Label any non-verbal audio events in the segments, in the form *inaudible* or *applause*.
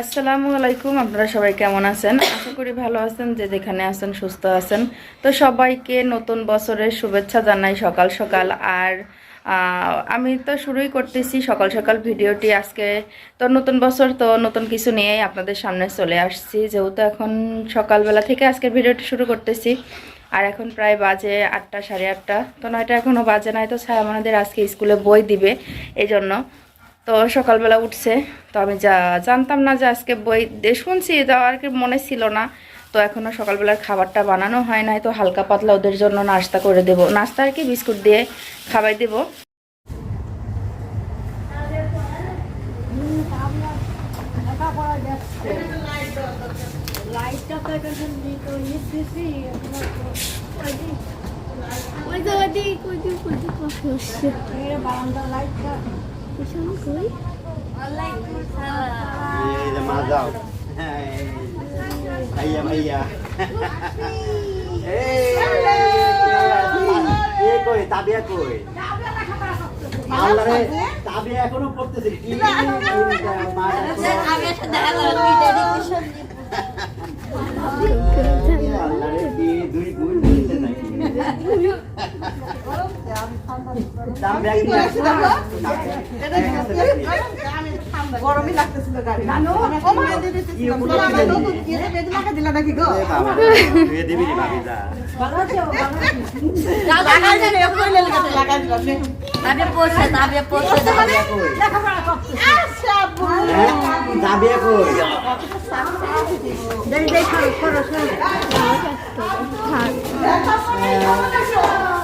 আসসালামু আলাইকুম, আপনারা সবাই কেমন আছেন? আশা করি ভালো আছেন, যে যেখানে আছেন সুস্থ আছেন। তো সবাইকে নতুন বছরের শুভেচ্ছা জানাই সকাল সকাল। আর আমি তো শুরুই করতেছি সকাল সকাল ভিডিওটি। আজকে তো নতুন বছর, তো নতুন কিছু নিয়েই আপনাদের সামনে চলে আসছি। যেহেতু এখন সকালবেলা থেকে আজকে ভিডিওটি শুরু করতেছি, আর এখন প্রায় বাজে আটটা, সাড়ে আটটা। তো নয়টা এখনও বাজে নাই, তো ছায়া আমাদের আজকে স্কুলে বই দিবে এই জন্য তো সকালবেলা উঠছে তো আমি যা জানতাম না যে আজকে বই শুনছি যা আর কি মনে ছিল না। তো এখনও সকালবেলার খাবারটা বানানো হয় নাই তো হালকা পাতলা ওদের জন্য নাস্তা করে দেব। নাস্তা আর কি বিস্কুট দিয়ে খাবাই দেব। ওই ভাইয়া ভাইয়া কই তাবিয়া কই আল্লাহ রে তাবিয়া এখনও পড়তেছে কি মা আল্লাহ রে কি দুই বোন নাকি গরমই লাগতেছিল গাড়ি দিলা নাকি গো দিবি আচ্ছা আব্বু হ্যাঁ তাবিয়া কই দেখ দেখ করো সব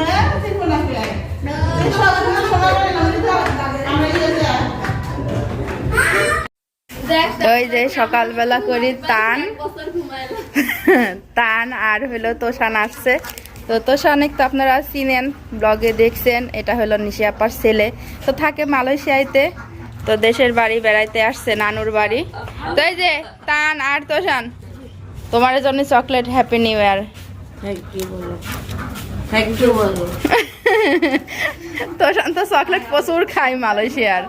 হ্যাঁ তো ওই যে সকালবেলা করি তান। তান আর হলো তোষান আসছে। তো তোষানিক তো আপনারা চিনেন ব্লগে দেখছেন এটা হলো নিশি আপার ছেলে। তো থাকে মালয়েশিয়াতে তো দেশের বাড়ি বেড়াইতে আসছে নানুর বাড়ি। তো এই যে তান আর তোষান তোমার জন্য chocolate happy new year. Toshan তো চকলেট প্রচুর খায় মালয়েশিয়ার।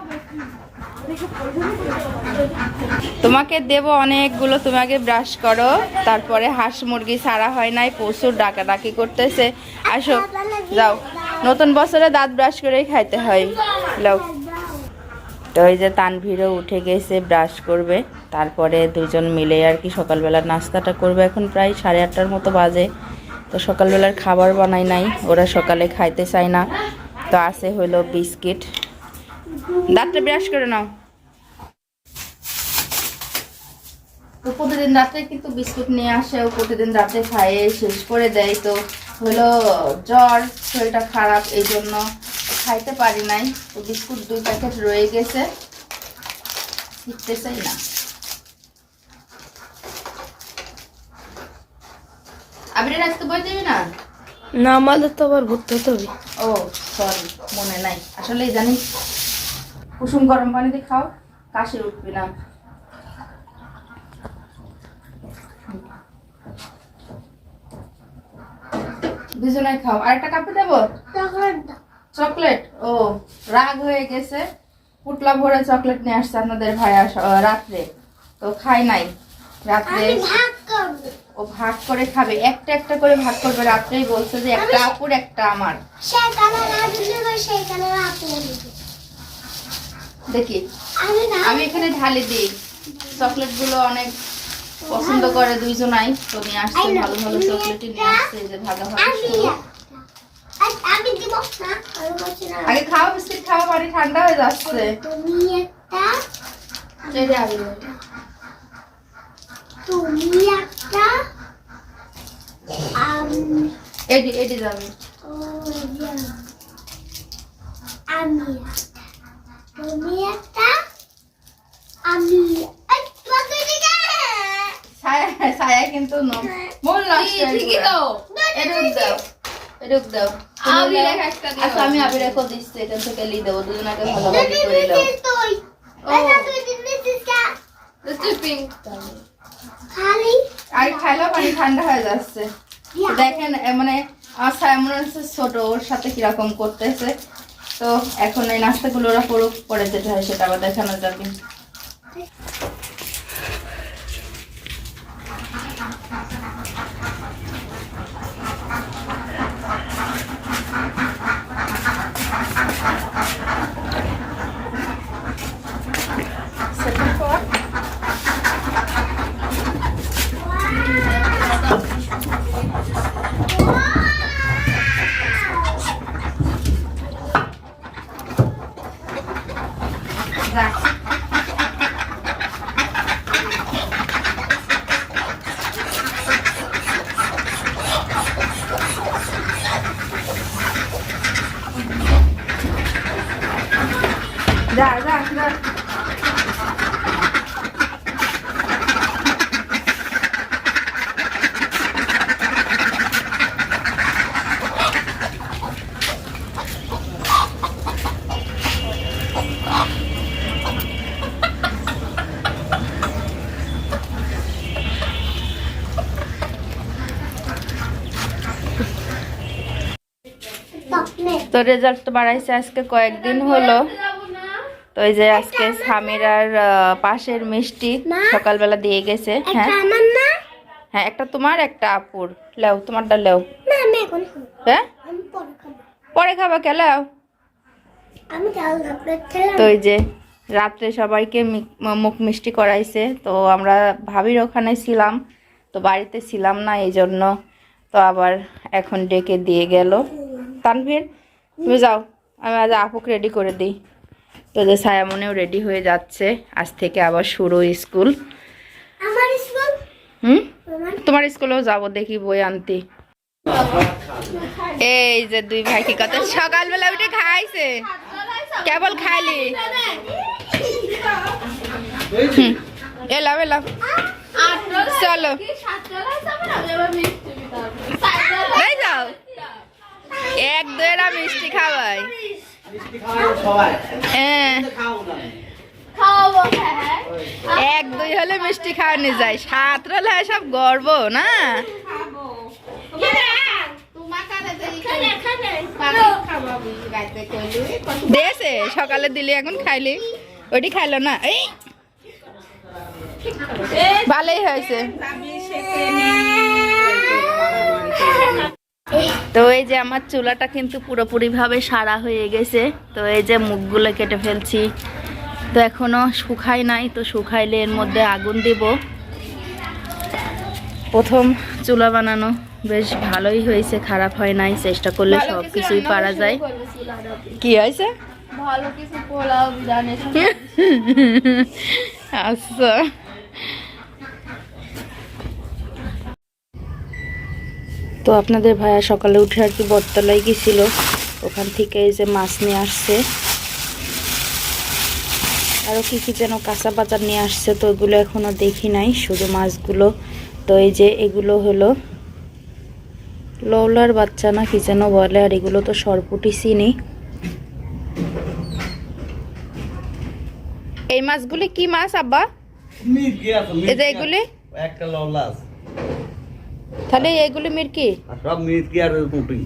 তোমাকে দেব অনেকগুলো, তুমি আগে ব্রাশ করো, তারপরে হাঁস মুরগি ছাড়া হয় নাই, প্রচুর ডাকাডাকি করতেছে। আসো, যাও। নতুন বছরে দাঁত ব্রাশ করেই খাইতে হয়। লাও তো ওই যে তানভীরও উঠে গেছে ব্রাশ করবে। তারপরে দুজন মিলে আর কি সকালবেলা নাস্তাটা করবে। এখন প্রায় সাড়ে আটটার মতো বাজে। তো সকালবেলার খাবার বানাই নাই, ওরা সকালে খাইতে চায় না। তো আছে হলো বিস্কিট। দাঁতটা ব্রাশ করে নাও। তো প্রতিদিন রাতে কিন্তু বিস্কুট নিয়ে আসে, ও প্রতিদিন রাতে খাইয়ে শেষ করে দেয়। তো হলো জ্বর, শরীরটা খারাপ, এই জন্য খাইতে পারি নাই। তো বিস্কুট দুই প্যাকেট রয়ে গেছে। শিখতে চাই না। আবিরের আজকে বই দিবি না? না আমাদের তো আবার ভর্তি হতে হবে। ও সরি মনে নাই। আসলে জানিস কুসুম গরম পানি দিয়ে খাও কাশি উঠবি না। দুজনে খাও। আর একটা কাপে দেবো? চকলেট? ও রাগ হয়ে গেছে। পুটলা ভরে চকলেট নিয়ে আসছে আপনাদের ভাইয়া রাত্রে। তো খাই নাই। রাত্রে ও ভাগ করে খাবে একটা একটা করে ভাগ করবে। রাত্রেই বলছে যে একটা আপুর একটা আমার। দেখি আমি এখানে ঢালি দিই। চকলেটগুলো অনেক পছন্দ করে দুইজনাই। তো নিয়ে আসছে ভালো ভালো চকলেট নিয়ে আসছে যে না আগে খাও বিস্কিট খাওয়া পানি ঠান্ডা হয়ে যাচ্ছে। তুমি একটা তুমি একটা এডি এডি যাবে আমি তুমি একটা আমি ছায়া কিন্তু মন লাগছে ঠিকই তো এরুক দাও এরুক দাও আবির আমি আবির দিচ্ছি এখান থেকে লি দেবো দুজনাকে ভালোবাসি খালি আর খাইলেও পানি ঠান্ডা হয়ে যাচ্ছে। দেখেন মানে আমার এমন হচ্ছে ছোট ওর সাথে কীরকম করতেছে। তো এখন এই নাস্তাগুলো ওরা পড়ুক পরে যেটা হয় সেটা আবার দেখানো যাবে। যা যা তো রেজাল্ট বাড়াইছে আজকে কয়েকদিন হলো। তো এই যে আজকে সামিরার পাশের মিষ্টি সকালবেলা দিয়ে গেছে হ্যাঁ? হ্যাঁ একটা তোমার একটা আপুর। লেও তোমারটা লেও। হ্যাঁ? পরে খাব। কে লেও? তো এই যে রাত্রে সবাইকে মুখ মিষ্টি করাইছে তো আমরা ভাবির ওখানে ছিলাম তো বাড়িতে ছিলাম না এই জন্য তো আবার এখন ডেকে দিয়ে গেল। তানভীর তুমি যাও আমি আজ আপুক রেডি করে দিই। তো যে ছায়ামনেও রেডি হয়ে যাচ্ছে। আজ থেকে আবার শুরু স্কুল। আমার স্কুল? হুম? তোমার স্কুলেও যাব দেখি বই আনতে। এই যে দুই ভাই কি কথা। সকালবেলা উঠে খাইছে। কেবল খাইলি? হুম, এলাম চলো। যাও। এক দুয়েরা মিষ্টি খাওয়াই হ্যাঁ। এক, দুই হলে মিষ্টি খাওয়া খাওয়ানো যায়। সাত হলে সব গর্ব, না? দিয়েছে সকালে দিলি, এখন খাইলি। ওটি খাইলো না। এই। ভালোই হয়েছে। তো এই যে আমার চুলাটা কিন্তু পুরোপুরি ভাবে সারা হয়ে গেছে। তো এই যে মুখগুলো কেটে ফেলছি। তো এখনও শুকাই নাই তো শুকাইলে এর মধ্যে আগুন দিব। প্রথম চুলা বানানো বেশ ভালোই হয়েছে খারাপ হয় নাই চেষ্টা করলে সব কিছুই পারা যায়। কি হয়েছে? ভালো কিছু পোলাও বিরিয়ানি *laughs* আচ্ছা। তো আপনাদের ভাইয়া সকালে উঠে আর কি বটতলায় গেছিল। ওখান থেকে এই যে মাছ নিয়ে আসছে। আরও কি কি যেন কাঁচা বাজার নিয়ে আসছে তো এগুলো এখনও দেখি নাই শুধু মাছগুলো। তো এই যে এগুলো হলো লৌলার বাচ্চা না কি যেন বলে আর এগুলো তো সরপুটি চিনি। এই মাছগুলি কি মাছ আব্বা? এই যে এগুলি? একটা লওলা আছে। তাহলে এগুলি মির্কি সব মির্কি আর পুটি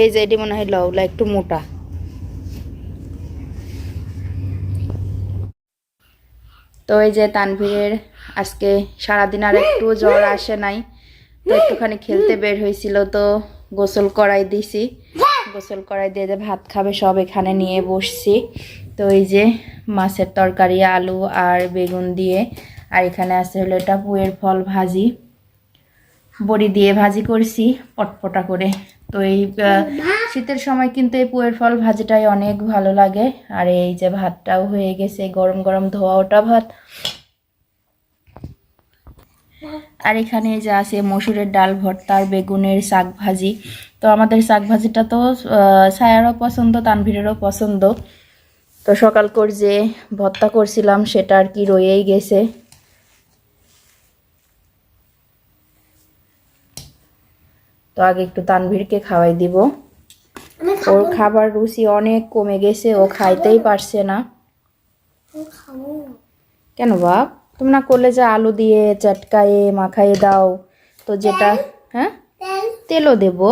এই যে এটি মনে হয় লওলা একটু মোটা। তো এই যে তানভীরের আজকে সারাদিন আর একটু জ্বর আসে নাই তো একটুখানি খেলতে বের হয়েছিল তো গোসল করাই দিছি। গোসল করাই দিয়ে ভাত খাবে, সব এখানে নিয়ে বসছি। তো এই যে মাছের তরকারি, আলু আর বেগুন দিয়ে। আর এখানে আছে হলো এটা পুয়ের ফল ভাজি। বড়ি দিয়ে ভাজি করছি, পটপটা করে। তো এই শীতের সময় কিন্তু এই পুয়ের ফল ভাজিটাই অনেক ভালো লাগে। আর এই যে ভাতটাও হয়ে গেছে, গরম গরম ধোয়া ওটা ভাত। আর এখানে যে আছে মসুরের ডাল ভর্তা আর বেগুনের শাক ভাজি তো আমাদের শাক ভাজিটা তো আহ, ছায়ারও পছন্দ তানভীরেরও পছন্দ। তো তো সকাল করে যে ভর্তা করছিলাম সেটা আর কি রয়েই গেছে। তো আগে একটু তানভীরকে খাওয়াই দিব। ওর খাবার রুচি অনেক কমে গেছে ও খাইতেই পারছে না। কেন বাপ? তুমি না করলে যে আলু দিয়ে চটকায়ে মাখায়ে দাও তো যেটা হ্যাঁ? তেলও দেবো।